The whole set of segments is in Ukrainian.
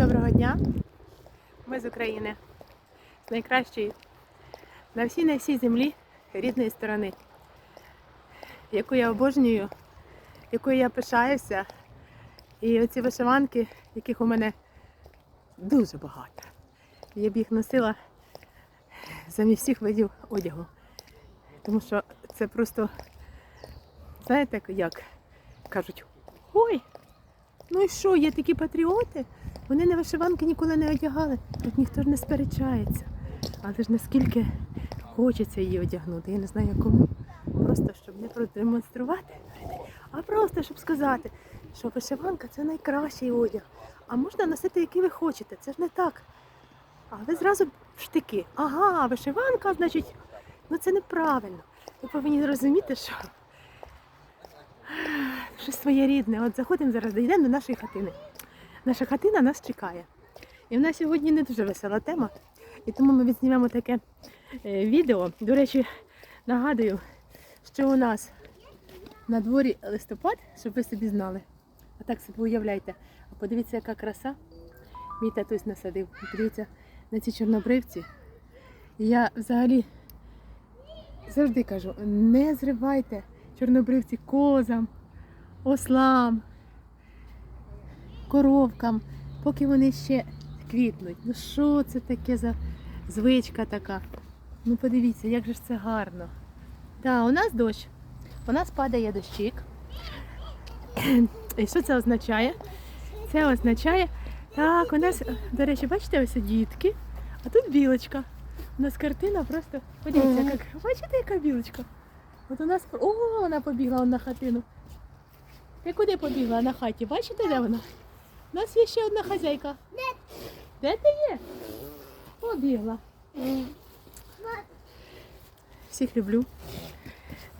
Доброго дня. Ми з України. З найкращої на всій на всій землі рідної сторони, яку я обожнюю, якою я пишаюся. І оці вишиванки, яких у мене дуже багато. Я б їх носила замість всіх видів одягу. Тому що це просто, знаєте, як кажуть, ой, ну і що, є такі патріоти? Вони на вишиванки ніколи не одягали. Тут ніхто ж не сперечається. Але ж наскільки хочеться її одягнути, я не знаю кому. Просто щоб не продемонструвати, а просто щоб сказати, що вишиванка це найкращий одяг. А можна носити, який ви хочете. Це ж не так. А ви зразу штики. Ага, вишиванка, значить, ну це неправильно. Ви повинні розуміти, що щось своє рідне. От заходимо зараз, дійдемо до нашої хатини. Наша хатина нас чекає. І в нас сьогодні не дуже весела тема. І тому ми відзнімемо таке е, відео. До речі, нагадую, що у нас на дворі листопад, щоб ви собі знали. А так собі уявляйте. А подивіться, яка краса. Мій татусь насадив. Подивіться на ці чорнобривці. Я взагалі завжди кажу, не зривайте чорнобривці козам, ослам, коровкам, поки вони ще квітнуть. Ну що це таке за звичка така? Ну подивіться, як же ж це гарно. Так, у нас дощ. У нас падає дощик. І що це означає? Це означає, так, у нас, до речі, бачите, ось дітки, а тут білочка. У нас картина просто. Подивіться, як. Бачите, яка білочка? От у нас. О, вона побігла на хатину. Ти куди побігла на хаті? Бачите, де вона? У нас є ще одна хазяйка. Де ти є? Побігла. Всіх люблю.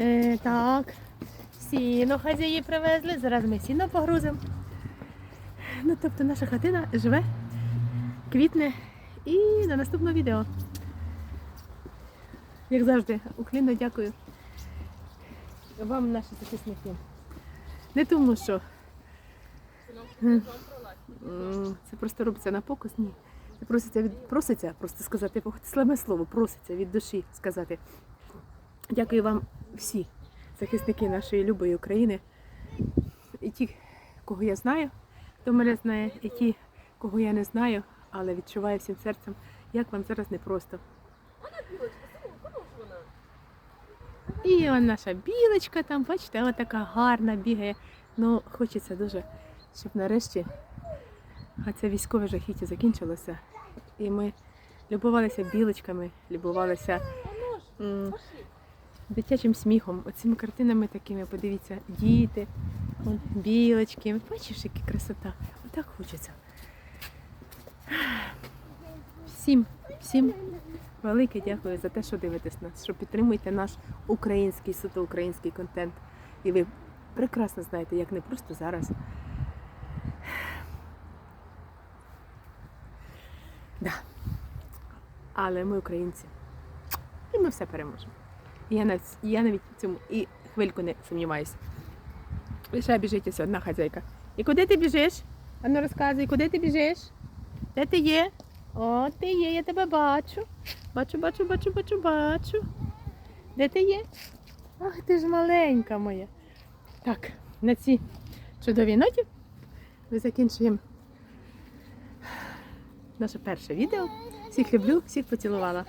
Е, так. Сіно хазяї привезли. Зараз ми сіно погрузимо. Ну, тобто наша хатина живе, квітне і на наступне відео. Як завжди, уклінно дякую вам, наші захисники. Не тому, що це просто робиться на показ, ні. Це проситься, від, проситься просто сказати, слабе слово, проситься від душі сказати. Дякую вам всі, захисники нашої любої України. І ті, кого я знаю, хто мене знає, і ті, кого я не знаю, але відчуваю всім серцем, як вам зараз непросто. І он наша білочка там, бачите, вона така гарна бігає. Ну, хочеться дуже, щоб нарешті це військове жахіття закінчилося. І ми любувалися білочками, любувалися м, дитячим сміхом, оцими картинами такими, подивіться, діти, он, білочки. Бачиш, яка красота. Отак хочеться. Всім, всім велике дякую за те, що дивитесь нас, що підтримуєте наш український, суто український контент. І ви прекрасно знаєте, як не просто зараз. Да. Але ми українці. І ми все переможемо. І я навіть, я навіть цьому і хвильку не сумніваюся. Лише біжить ось одна хазяйка. І куди ти біжиш? Ану розказуй, куди ти біжиш? Де ти є? О, ти є, я тебе бачу. Бачу, бачу, бачу, бачу, бачу. Де ти є? Ах, ти ж маленька моя. Так, на цій чудовій ноті ми закінчуємо наше перше відео. Всіх люблю, всіх поцілувала.